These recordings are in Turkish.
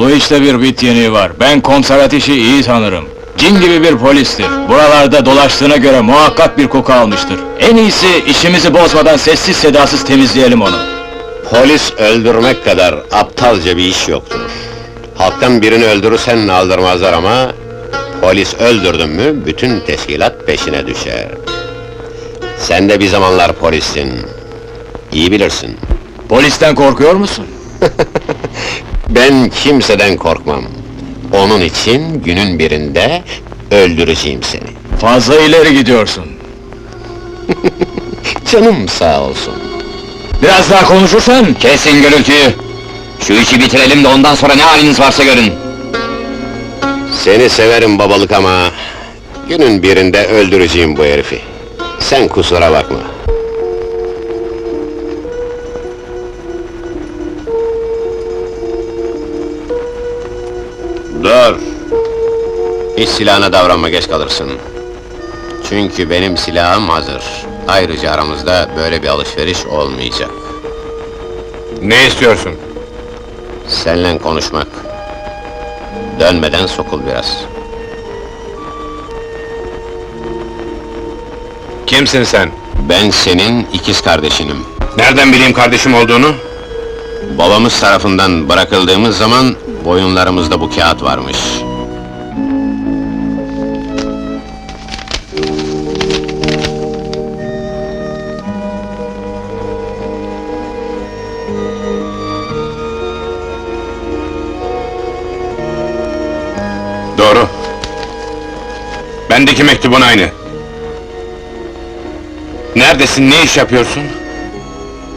Bu işte bir bit yeniği var. Ben komiser ateşi iyi tanırım. Cin gibi bir polistir. Buralarda dolaştığına göre muhakkak bir koku almıştır. En iyisi işimizi bozmadan sessiz sedasız temizleyelim onu. Polis öldürmek kadar aptalca bir iş yoktur. Halktan birini öldürürsen aldırmazlar ama... ...polis öldürdün mü bütün teşkilat peşine düşer. Sen de bir zamanlar polissin. İyi bilirsin. Polisten korkuyor musun? Ben kimseden korkmam. Onun için günün birinde öldüreceğim seni. Fazla ileri gidiyorsun. Canım sağ olsun. Biraz daha konuşursan... Kesin gürültüyü! Şu işi bitirelim de ondan sonra ne haliniz varsa görün. Seni severim babalık ama... ...günün birinde öldüreceğim bu herifi. Sen kusura bakma. Dur! Hiç silahına davranma geç kalırsın. Çünkü benim silahım hazır. Ayrıca aramızda böyle bir alışveriş olmayacak. Ne istiyorsun? Seninle konuşmak. Dönmeden sokul biraz. Kimsin sen? Ben senin ikiz kardeşinim. Nereden bileyim kardeşim olduğunu? Babamız tarafından bırakıldığımız zaman boyunlarımızda bu kağıt varmış. Doğru. Bendeki mektubun aynı. Neredesin, ne iş yapıyorsun?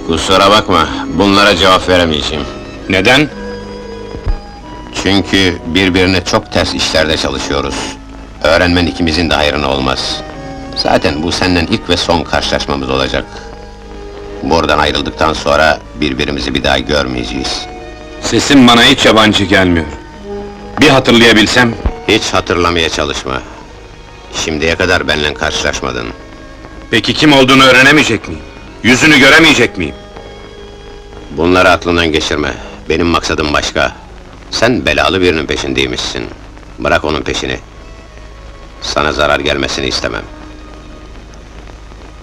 Kusura bakma, bunlara cevap veremeyeceğim. Neden? Çünkü birbirine çok ters işlerde çalışıyoruz. Öğrenmen ikimizin de hayrına olmaz. Zaten bu senden ilk ve son karşılaşmamız olacak. Buradan ayrıldıktan sonra birbirimizi bir daha görmeyeceğiz. Sesin bana hiç yabancı gelmiyor. Bir hatırlayabilsem, Hiç hatırlamaya çalışma. Şimdiye kadar benimle karşılaşmadın. peki kim olduğunu öğrenemeyecek miyim? Yüzünü göremeyecek miyim? Bunları aklından geçirme. Benim maksadım başka. Sen belalı birinin peşindeymişsin. Bırak onun peşini. Sana zarar gelmesini istemem.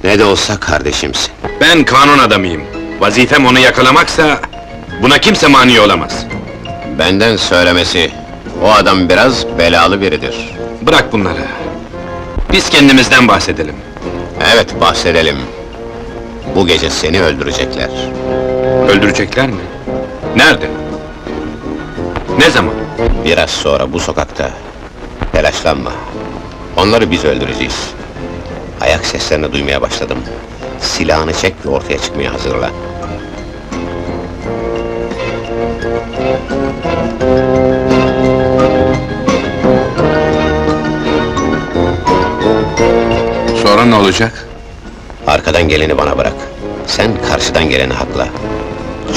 Ne de olsa kardeşimsin. Ben kanun adamıyım. Vazifem onu yakalamaksa, buna kimse mani olamaz. Benden söylemesi, o adam biraz belalı biridir. Bırak bunları. Biz kendimizden bahsedelim. Evet, bahsedelim. Bu gece seni öldürecekler. Öldürecekler mi? Nerede? Ne zaman? Biraz sonra bu sokakta. Telaşlanma. Onları biz öldüreceğiz. Ayak seslerini duymaya başladım. Silahını çek ve ortaya çıkmaya hazırla. Sonra ne olacak? Arkadan geleni bana bırak. Sen karşıdan geleni hakla.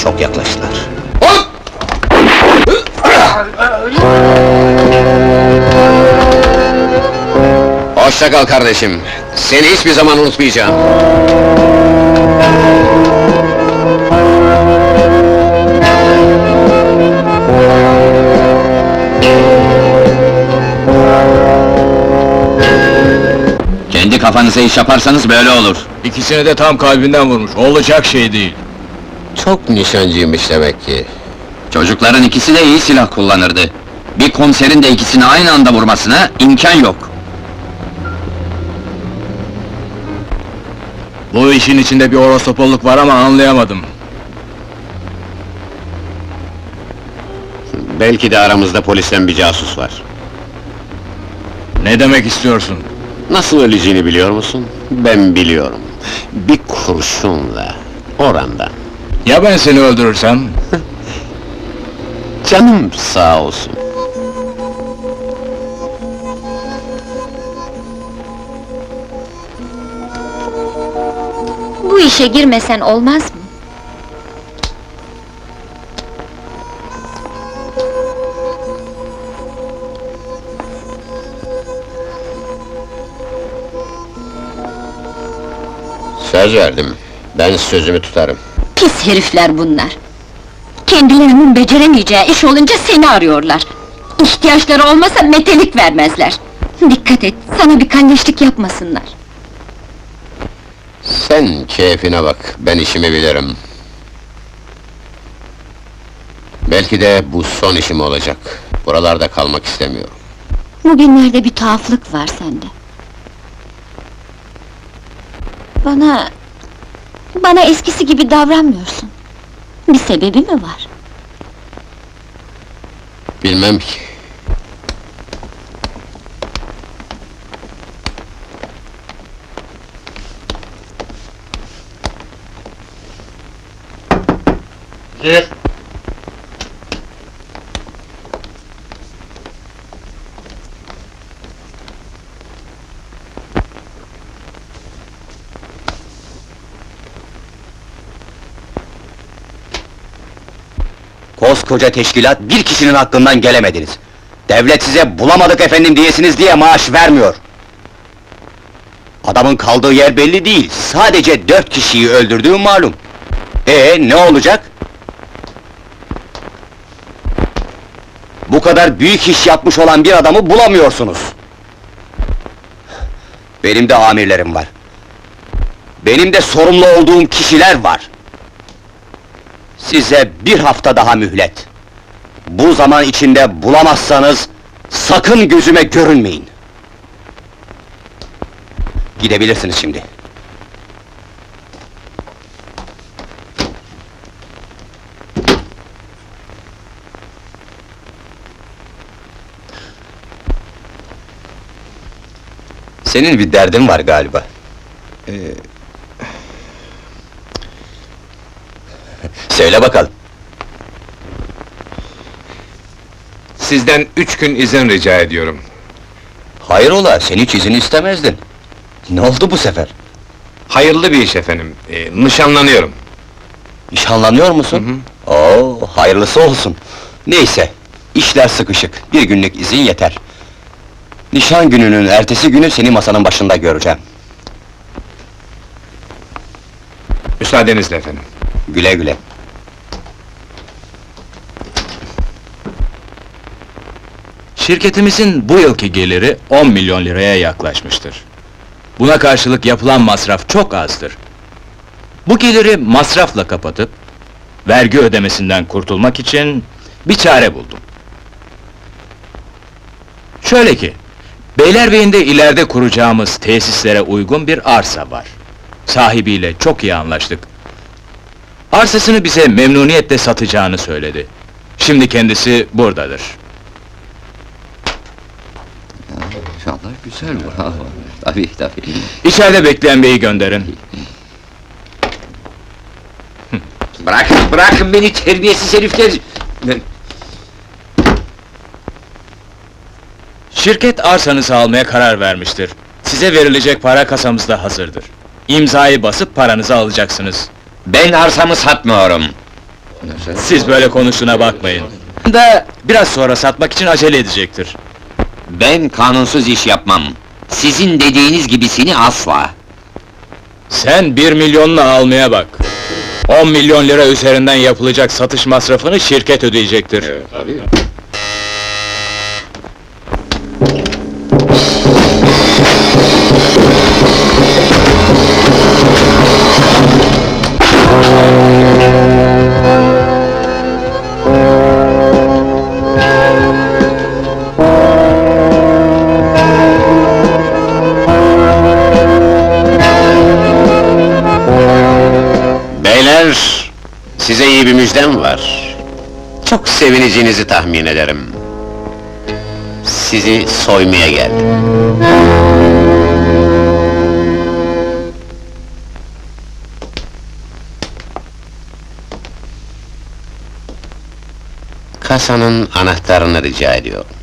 Çok yaklaştılar. Hoşça kal kardeşim. Seni hiçbir zaman unutmayacağım. Kendi kafanıza iş yaparsanız böyle olur. İkisini de tam kalbinden vurmuş. Olacak şey değil. Çok nişancıymış demek ki. Çocukların ikisi de iyi silah kullanırdı. Bir komiserin de ikisini aynı anda vurmasına imkan yok. Bu işin içinde bir orostopolluk var ama anlayamadım. Belki de aramızda polisten bir casus var. Ne demek istiyorsun? Nasıl öleceğini biliyor musun? Ben biliyorum. Bir kurşunla, orandan. Ya ben seni öldürürsem? Canım sağ olsun. Bu işe girmesen olmaz mı? Söz verdim. Ben sözümü tutarım. Pis herifler bunlar. Kendilerinin beceremeyeceği iş olunca seni arıyorlar. İhtiyaçları olmasa metelik vermezler. Dikkat et, sana bir kalleşlik yapmasınlar. Sen keyfine bak, ben işimi bilirim. Belki de bu son işim olacak. Buralarda kalmak istemiyorum. Bugünlerde bir tuhaflık var sende. Bana... Bana eskisi gibi davranmıyorsun. Bir sebebi mi var? Bilmem ki. Koskoca teşkilat bir kişinin hakkından gelemediniz. Devlet size bulamadık efendim diyesiniz diye maaş vermiyor. Adamın kaldığı yer belli değil, sadece dört kişiyi öldürdüğü malum. Ee, ne olacak? Bu kadar büyük iş yapmış olan bir adamı bulamıyorsunuz. Benim de amirlerim var. Benim de sorumlu olduğum kişiler var. Size bir hafta daha mühlet. Bu zaman içinde bulamazsanız, sakın gözüme görünmeyin. Gidebilirsiniz şimdi. Senin bir derdin var galiba. Söyle bakalım. Sizden üç gün izin rica ediyorum. Hayrola, sen hiç izin istemezdin. Ne oldu bu sefer? Hayırlı bir iş efendim. Ee, nişanlanıyorum. Nişanlanıyor musun? Oo, hayırlısı olsun. Neyse, işler sıkışık, bir günlük izin yeter. Nişan gününün ertesi günü seni masanın başında göreceğim. Müsaadenizle efendim. Güle güle. Şirketimizin bu yılki geliri 10 milyon liraya yaklaşmıştır. Buna karşılık yapılan masraf çok azdır. Bu geliri masrafla kapatıp, vergi ödemesinden kurtulmak için bir çare buldum. Şöyle ki, Beylerbeyi'nde ileride kuracağımız tesislere uygun bir arsa var. Sahibiyle çok iyi anlaştık. Arsasını bize memnuniyetle satacağını söyledi. Şimdi kendisi buradadır. İnşallah güzel bravo. Tabii tabii. İçeride bekleyen beyi gönderin. Bırakın, bırakın beni terbiyesiz herifler! Şirket arsanızı almaya karar vermiştir. Size verilecek para kasamızda hazırdır. İmzayı basıp paranızı alacaksınız. Ben arsamı satmıyorum. Siz böyle konuştuğuna bakmayın. Da biraz sonra satmak için acele edecektir. Ben kanunsuz iş yapmam. Sizin dediğiniz gibisini asla. Sen bir milyonla almaya bak. 10 milyon lira üzerinden yapılacak satış masrafını şirket ödeyecektir. Beyler, size iyi bir müjdem var. Çok sevineceğinizi tahmin ederim. Sizi soymaya geldim. Kasanın anahtarını rica ediyorum.